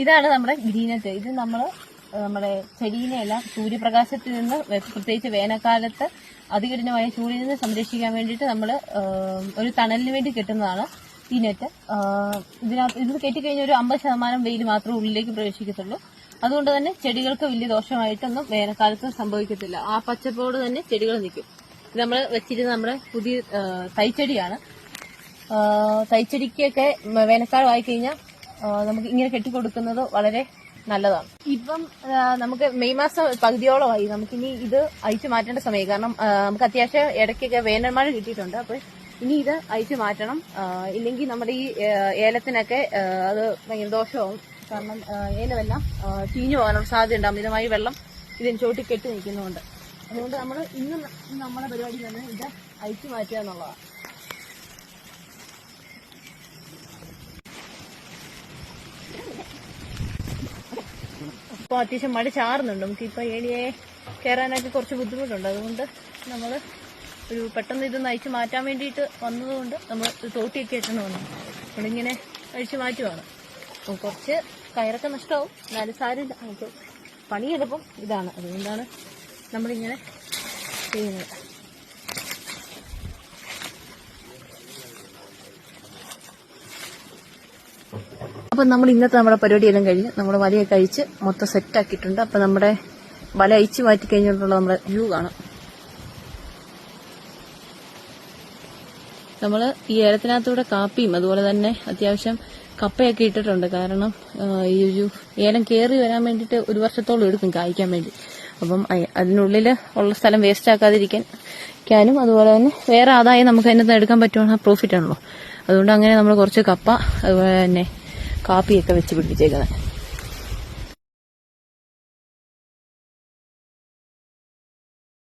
ഇതാണ് നമ്മുടെ ഗ്രീനറ്റ് ഇത് നമ്മൾ നമ്മുടെ ചെടീനെയെല്ലാം സൂര്യപ്രകാശത്തിൽ നിന്ന് പ്രത്യേകിച്ച് വേനൽക്കാലത്ത് അതികഠിനമായ ചൂടിൽ നിന്ന് സംരക്ഷിക്കാൻ വേണ്ടിയിട്ട് നമ്മൾ ഒരു തണലിന് വേണ്ടി കെട്ടുന്നതാണ്. ഈ നെറ്റ് ഇതിനകത്ത് ഇത് കെട്ടിക്കഴിഞ്ഞാൽ ഒരു അമ്പത് ശതമാനം വെയിൽ മാത്രമേ ഉള്ളിലേക്ക് പ്രവേശിക്കത്തുള്ളൂ. അതുകൊണ്ട് തന്നെ ചെടികൾക്ക് വലിയ ദോഷമായിട്ടൊന്നും വേനൽക്കാലത്ത് സംഭവിക്കത്തില്ല. ആ പച്ചപ്പോട് തന്നെ ചെടികൾ നിൽക്കും. ഇത് നമ്മൾ വെച്ചിരുന്ന നമ്മുടെ പുതിയ തൈച്ചെടിയാണ്. തൈച്ചെടിക്കൊക്കെ വേനൽക്കാലം കഴിഞ്ഞാൽ നമുക്ക് ഇങ്ങനെ കെട്ടിക്കൊടുക്കുന്നത് വളരെ നല്ലതാണ്. ഇപ്പം നമുക്ക് മെയ് മാസം പകുതിയോളമായി. നമുക്കിനി ഇത് അയച്ചു മാറ്റേണ്ട സമയം. കാരണം നമുക്ക് അത്യാവശ്യം ഇടയ്ക്കൊക്കെ വേനൽ മഴ കിട്ടിയിട്ടുണ്ട്. അപ്പോൾ ഇനി ഇത് അയച്ചു മാറ്റണം. ഇല്ലെങ്കിൽ നമ്മുടെ ഈ ഏലത്തിനൊക്കെ അത് ഭയങ്കര ദോഷമാവും കാരണം ഏലമെല്ലാം ചീഞ്ഞു പോകാനുള്ള സാധ്യത ഉണ്ടാകും അമിതമായി വെള്ളം ഇതിന് ചോട്ടി കെട്ടി നിൽക്കുന്നതുകൊണ്ട് അതുകൊണ്ട് നമ്മൾ ഇന്ന് നമ്മുടെ പരിപാടി തന്നെ ഇത് അയച്ചു മാറ്റുക എന്നുള്ളതാണ്. ഇപ്പോൾ അത്യാവശ്യം മഴ ചാറുന്നുണ്ട്. നമുക്ക് ഇപ്പോൾ ഏണിയെ കയറാനൊക്കെ കുറച്ച് ബുദ്ധിമുട്ടുണ്ട്. അതുകൊണ്ട് നമ്മൾ ഒരു പെട്ടെന്ന് ഇത് നയിച്ച് മാറ്റാൻ വേണ്ടിയിട്ട് വന്നതുകൊണ്ട് നമ്മൾ തോട്ടിയൊക്കെ ഇട്ടെന്ന് വന്നു നമ്മളിങ്ങനെ അഴിച്ചു മാറ്റുവാണ്. കുറച്ച് കയറൊക്കെ നഷ്ടമാവും. എന്നാലും സാരമില്ല. നമുക്ക് പണിയെടുപ്പം ഇതാണ്. അതുകൊണ്ടാണ് നമ്മളിങ്ങനെ ചെയ്യുന്നത്. അപ്പം നമ്മൾ ഇന്നത്തെ നമ്മുടെ പരിപാടിയെല്ലാം കഴിഞ്ഞ് നമ്മൾ വലയൊക്കെ അഴിച്ച് മൊത്തം സെറ്റ് ആക്കിയിട്ടുണ്ട്. അപ്പം നമ്മുടെ വല അഴിച്ച് മാറ്റി കഴിഞ്ഞിട്ടുള്ള നമ്മുടെ വ്യൂ കാണാം. നമ്മൾ ഈ ഏലത്തിനകത്തൂടെ കാപ്പിയും അതുപോലെ തന്നെ അത്യാവശ്യം കപ്പയൊക്കെ ഇട്ടിട്ടുണ്ട്. കാരണം ഈ ഒരു ഏലം കയറി വരാൻ വേണ്ടിയിട്ട് ഒരു വർഷത്തോളം എടുക്കും കായ്ക്കാൻ വേണ്ടി. അപ്പം അതിനുള്ളിൽ ഉള്ള സ്ഥലം വേസ്റ്റ് ആക്കാതിരിക്കാൻ ക്കാനും അതുപോലെ തന്നെ വേറെ ആദായം നമുക്ക് അതിനകത്ത് എടുക്കാൻ പറ്റുവാണെങ്കിൽ പ്രോഫിറ്റ് ആണല്ലോ. അതുകൊണ്ട് അങ്ങനെ നമ്മൾ കുറച്ച് കപ്പ അതുപോലെ തന്നെ കാപ്പിയൊക്കെ വെച്ച് പിടിപ്പിച്ചേക്കുന്നത്